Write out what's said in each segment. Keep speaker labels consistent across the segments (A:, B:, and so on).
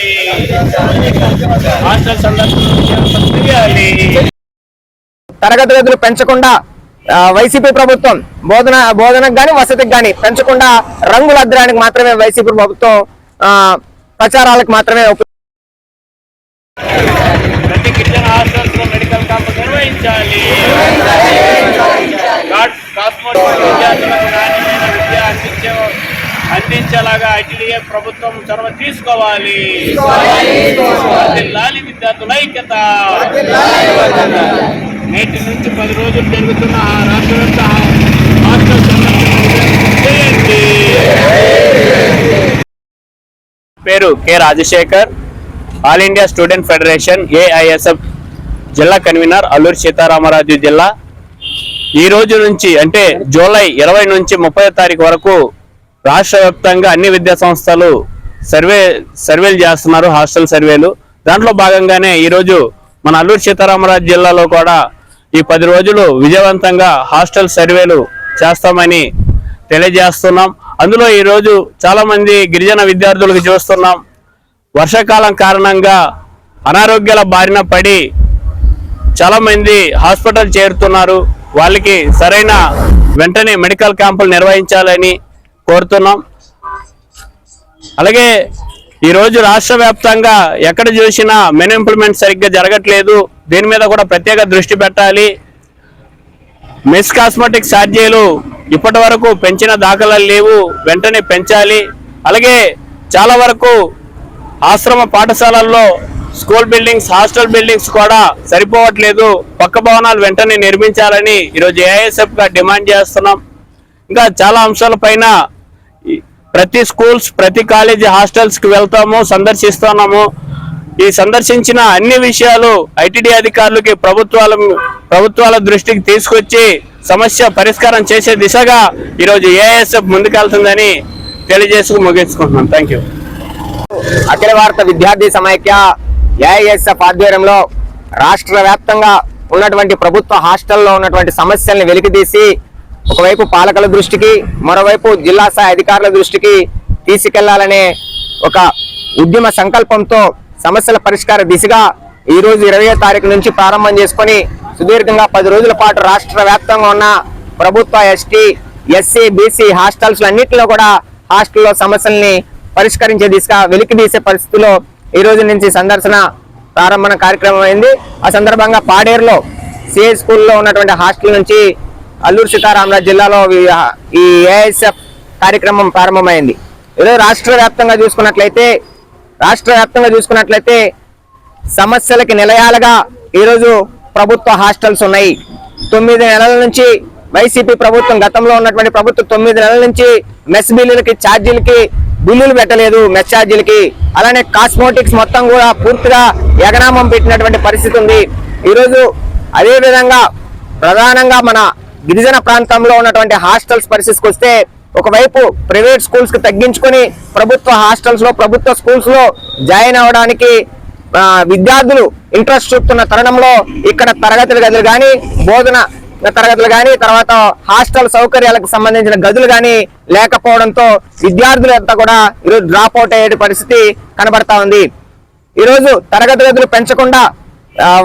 A: చేయాలి. హాస్టల్ సందర్శన చేయాలి
B: తరగతి గదులు పెంచకుండా వైసీపీ ప్రభుత్వం బోధన బోధనకు గాని వసతికి గాని పెంచకుండా రంగుల అద్రానికి మాత్రమే వైసీపీ ప్రభుత్వం ప్రచారాలకు మాత్రమే
A: ఐటీడీఏ ప్రభుత్వం చొరవ తీసుకోవాలి. లాలి విద్యార్థుల ఐక్యత. నేటి నుంచి పది రోజులు జరుగుతున్న ఆ రాష్ట్ర వ్యాప్త హాస్టల్ సందర్శన విజయవంతం చేయండి పేరు K Rajasekhar. All India student federation AISF జిల్లా కన్వీనర్ అల్లూరి సీతారామరాజు జిల్లా. ఈ రోజు నుంచి అంటే జూలై ఇరవై నుంచి ముప్పై తారీఖు వరకు రాష్ట్ర వ్యాప్తంగా అన్ని విద్యా సంస్థలు సర్వే సర్వేలు చేస్తున్నారు హాస్టల్ సర్వేలు. దాంట్లో భాగంగానే ఈరోజు మన అల్లూరు సీతారామరాజు జిల్లాలో కూడా ఈ పది రోజులు విజయవంతంగా హాస్టల్ సర్వేలు చేస్తామని తెలియజేస్తున్నాం. అందులో ఈరోజు చాలామంది గిరిజన విద్యార్థులకు చూస్తున్నాం. వర్షాకాలం కారణంగా అనారోగ్యాల బారిన పడి చాలామంది హాస్పిటల్ చేరుతున్నారు. వాళ్ళకి సరైన వెంటనే మెడికల్ క్యాంపులు నిర్వహించాలని కోరుతున్నాం. అలాగే ఈరోజు రాష్ట్ర వ్యాప్తంగా ఎక్కడ చూసినా మెన్ ఇంప్లిమెంట్ సరిగ్గా జరగట్లేదు. దీని మీద కూడా ప్రత్యేక దృష్టి పెట్టాలి. మెస్ కాస్మెటిక్ ఛార్జీలు ఇప్పటి వరకు పెంచిన దాఖలాలు లేవు. వెంటనే పెంచాలి. అలాగే చాలా వరకు ఆశ్రమ పాఠశాలల్లో స్కూల్ బిల్డింగ్స్ హాస్టల్ బిల్డింగ్స్ కూడా సరిపోవట్లేదు. పక్క భవనాలు వెంటనే నిర్మించాలని ఈరోజు ఏఐఎస్ఎఫ్గా డిమాండ్ చేస్తున్నాం. ఇంకా చాలా అంశాలపైన పైన ప్రతి స్కూల్స్ ప్రతి కాలేజీ హాస్టల్స్కి వెళ్తాము సందర్శిస్తున్నాము. ఈ సందర్శించిన అన్ని విషయాలు ఐటీడీ అధికారులకి ప్రభుత్వాల ప్రభుత్వాల దృష్టికి తీసుకొచ్చి సమస్య పరిష్కారం చేసే దిశగా ఈరోజు ఏఎస్ఎఫ్ ముందుకెళ్తుందని తెలియజేసుకు ముగించుకుంటున్నాం. Thank you.
B: అఖిల భారత విద్యార్థి సమైక్య ఏఐఎస్ఎఫ్ ఆధ్వర్యంలో రాష్ట్ర వ్యాప్తంగా ఉన్నటువంటి ప్రభుత్వ హాస్టల్లో ఉన్నటువంటి సమస్యల్ని వెలికితీసి ఒకవైపు పాలకుల దృష్టికి మరోవైపు జిల్లా స్థాయి అధికారుల దృష్టికి తీసుకెళ్ళాలనే ఒక ఉద్యమ సంకల్పంతో సమస్యల పరిష్కార దిశగా ఈ రోజు ఇరవై తారీఖు నుంచి ప్రారంభం చేసుకొని సుదీర్ఘంగా పది రోజుల పాటు రాష్ట్ర వ్యాప్తంగా ఉన్న ప్రభుత్వ ఎస్టీ ఎస్సీ బీసీ హాస్టల్స్ అన్నింటిలో కూడా హాస్టల్లో సమస్యల్ని పరిష్కరించే దిశగా వెలికి తీసే పరిస్థితిలో ఈ రోజు నుంచి సందర్శన ప్రారంభన కార్యక్రమం అయింది ఆ సందర్భంగా పాడేరులో సిఏ స్కూల్లో ఉన్నటువంటి హాస్టల్ నుంచి అల్లూరు సీతారామరాజు జిల్లాలో ఈ- ఈ ఏఎస్ఎఫ్ కార్యక్రమం ప్రారంభమైంది. ఈరోజు రాష్ట్ర వ్యాప్తంగా చూసుకున్నట్లయితే రాష్ట్ర వ్యాప్తంగా చూసుకున్నట్లయితే సమస్యలకి నిలయాలుగా ఈరోజు ప్రభుత్వ హాస్టల్స్ ఉన్నాయి. తొమ్మిది నెలల నుంచి వైసీపీ ప్రభుత్వం గతంలో ఉన్నటువంటి ప్రభుత్వం తొమ్మిది నెలల నుంచి మెస్ బిల్లులకి ఛార్జీలకి బిల్లులు పెట్టలేదు మెస్ ఛార్జీలకి. అలానే కాస్మోటిక్స్ మొత్తం కూడా పూర్తిగా ఎగనామం పెట్టినటువంటి పరిస్థితి ఉంది. ఈరోజు అదే విధంగా ప్రధానంగా మన గిరిజన ప్రాంతంలో ఉన్నటువంటి హాస్టల్స్ పరిస్థితికి వస్తే ఒకవైపు ప్రైవేట్ స్కూల్స్కి తగ్గించుకొని ప్రభుత్వ హాస్టల్స్లో ప్రభుత్వ స్కూల్స్లో జాయిన్ అవడానికి విద్యార్థులు ఇంట్రెస్ట్ చూపుతున్న తరుణంలో ఇక్కడ తరగతుల గదులు కానీ బోధన తరగతులు కానీ తర్వాత హాస్టల్ సౌకర్యాలకు సంబంధించిన గదులు కానీ లేకపోవడంతో విద్యార్థులు అంతా కూడా ఈరోజు డ్రాప్ అవుట్ అయ్యే పరిస్థితి కనబడతా ఉంది. ఈరోజు తరగతి గదులు పెంచకుండా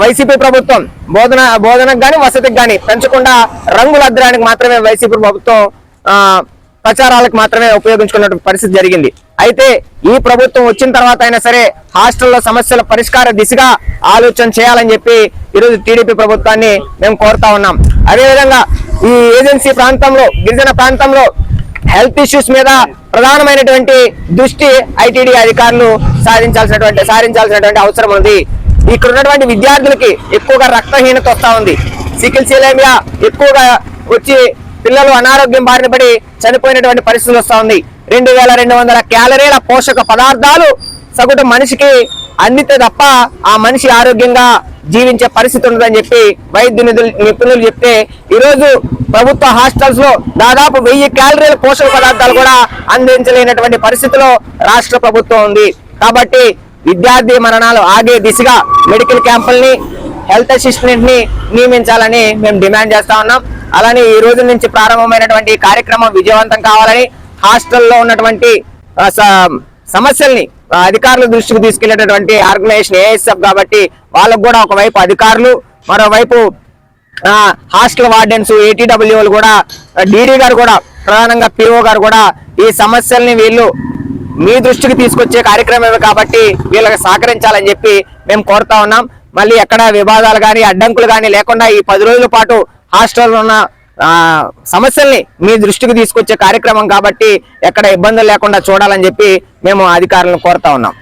B: వైసీపీ ప్రభుత్వం బోధన బోధనకు గాని వసతికి గాని పెంచకుండా రంగుల అద్దడానికి మాత్రమే వైసీపీ ప్రభుత్వం ప్రచారాలకు మాత్రమే ఉపయోగించుకున్న పరిస్థితి జరిగింది. అయితే ఈ ప్రభుత్వం వచ్చిన తర్వాత అయినా సరే హాస్టల్లో సమస్యల పరిష్కార దిశగా ఆలోచన చేయాలని చెప్పి ఈరోజు టీడీపీ ప్రభుత్వాన్ని మేము కోరుతా ఉన్నాం. అదేవిధంగా ఈ ఏజెన్సీ ప్రాంతంలో గిరిజన ప్రాంతంలో హెల్త్ ఇష్యూస్ మీద ప్రధానమైనటువంటి దృష్టి ఐటీడీ అధికారులు సాధించాల్సినటువంటి సాధించాల్సినటువంటి అవసరం ఉంది. ఇక్కడ ఉన్నటువంటి విద్యార్థులకి ఎక్కువగా రక్తహీనత వస్తా ఉంది. సికిల్ సిలేమియా ఎక్కువగా వచ్చి పిల్లలు అనారోగ్యం బారిన పడి చనిపోయినటువంటి పరిస్థితులు వస్తా ఉంది. రెండు వేల రెండు వందల క్యాలరీల పోషక పదార్థాలు సగటు మనిషికి అందితే తప్ప ఆ మనిషి ఆరోగ్యంగా జీవించే పరిస్థితి ఉండదని చెప్పి వైద్య నిధులు- నిపుణులు చెప్తే ఈరోజు ప్రభుత్వ హాస్టల్స్లో దాదాపు వెయ్యి క్యాలరీల పోషక పదార్థాలు కూడా అందించలేనటువంటి పరిస్థితిలో రాష్ట్ర ప్రభుత్వం ఉంది. కాబట్టి విద్యార్థి మరణాలు ఆగే దిశగా మెడికల్ క్యాంపుల్ని హెల్త్ అసిస్టెంట్ని నియమించాలని మేము డిమాండ్ చేస్తా ఉన్నాం. అలానే ఈ రోజు నుంచి ప్రారంభమైనటువంటి కార్యక్రమం విజయవంతం కావాలని హాస్టల్లో ఉన్నటువంటి స- సమస్యల్ని అధికారుల దృష్టికి తీసుకెళ్ళేటటువంటి ఆర్గనైజేషన్ ఏఎస్ఎఫ్ కాబట్టి వాళ్ళకు కూడా ఒకవైపు అధికారులు మరోవైపు హాస్టల్ వార్డెన్స్ ఏటీడబ్ల్యూలు కూడా డీడీ గారు కూడా ప్రధానంగా పిఓ గారు కూడా ఈ సమస్యల్ని వీళ్ళు మీ దృష్టికి తీసుకొచ్చే కార్యక్రమమే కాబట్టి వీళ్ళకి సహకరించాలని చెప్పి మేము కోరుతా ఉన్నాం. మళ్ళీ ఎక్కడ వివాదాలు కానీ అడ్డంకులు కానీ లేకుండా ఈ పది రోజుల పాటు హాస్టల్లో ఉన్న సమస్యల్ని మీ దృష్టికి తీసుకొచ్చే కార్యక్రమం కాబట్టి ఎక్కడ ఇబ్బందులు లేకుండా చూడాలని చెప్పి మేము అధికారులను కోరుతా ఉన్నాం.